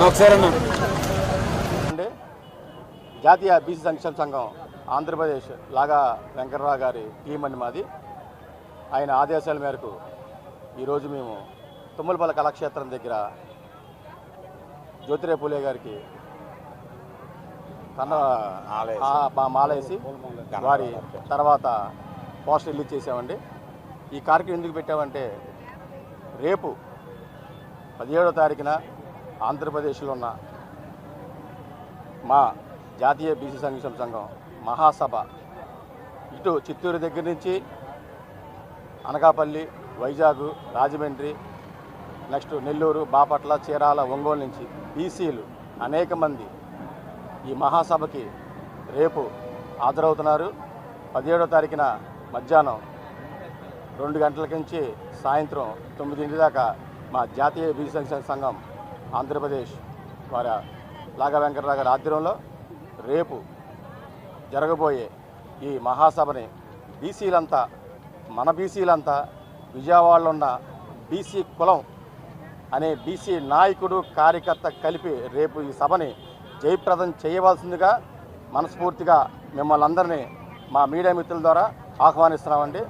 ఒకసారి అన్న. అండి జాతీయ బీసీ సంక్షేమ సంఘం ఆంధ్రప్రదేశ్ లాగా వెంకటరావు గారి టీం అండి మాది. ఆయన ఆదేశాల మేరకు ఈరోజు మేము తుమ్మలపల్లి కళాక్షేత్రం దగ్గర జ్యోతిరే పూలే గారికి మా- మాలేసి. వారి తర్వాత పోస్టర్ రిలీజ్ చేసామండి ఈ కార్యక్రమం ఎందుకు పెట్టామంటే రేపు పదిహేడో తారీఖున ఆంధ్రప్రదేశ్లో ఉన్న మా జాతీయ బీసీ సంక్షేమ సంఘం మహాసభ. ఇటు చిత్తూరు దగ్గర నుంచి అనకాపల్లి వైజాగ్ రాజమండ్రి నెక్స్ట్ నెల్లూరు బాపట్ల చీరాల ఒంగోలు నుంచి బీసీలు అనేక మంది ఈ మహాసభకి రేపు హాజరవుతున్నారు. పదిహేడో తారీఖున మధ్యాహ్నం రెండు గంటల నుంచి సాయంత్రం తొమ్మిదింటి దాకా మా జాతీయ బీసీ సంక్షేమ సంఘం ఆంధ్రప్రదేశ్ వారి లాగా వెంకటరావు గారి ఆధ్వర్యంలో రేపు జరగబోయే ఈ మహాసభని బీసీలంతా మన బీసీలంతా విజయవాడలో ఉన్న బీసీ కులం అనే బీసీ నాయకుడు కార్యకర్త కలిపి రేపు ఈ సభని జయప్రదం చేయవలసిందిగా మనస్ఫూర్తిగా మిమ్మల్ని అందరినీ మా మీడియా మిత్రుల ద్వారా ఆహ్వానిస్తున్నామండి.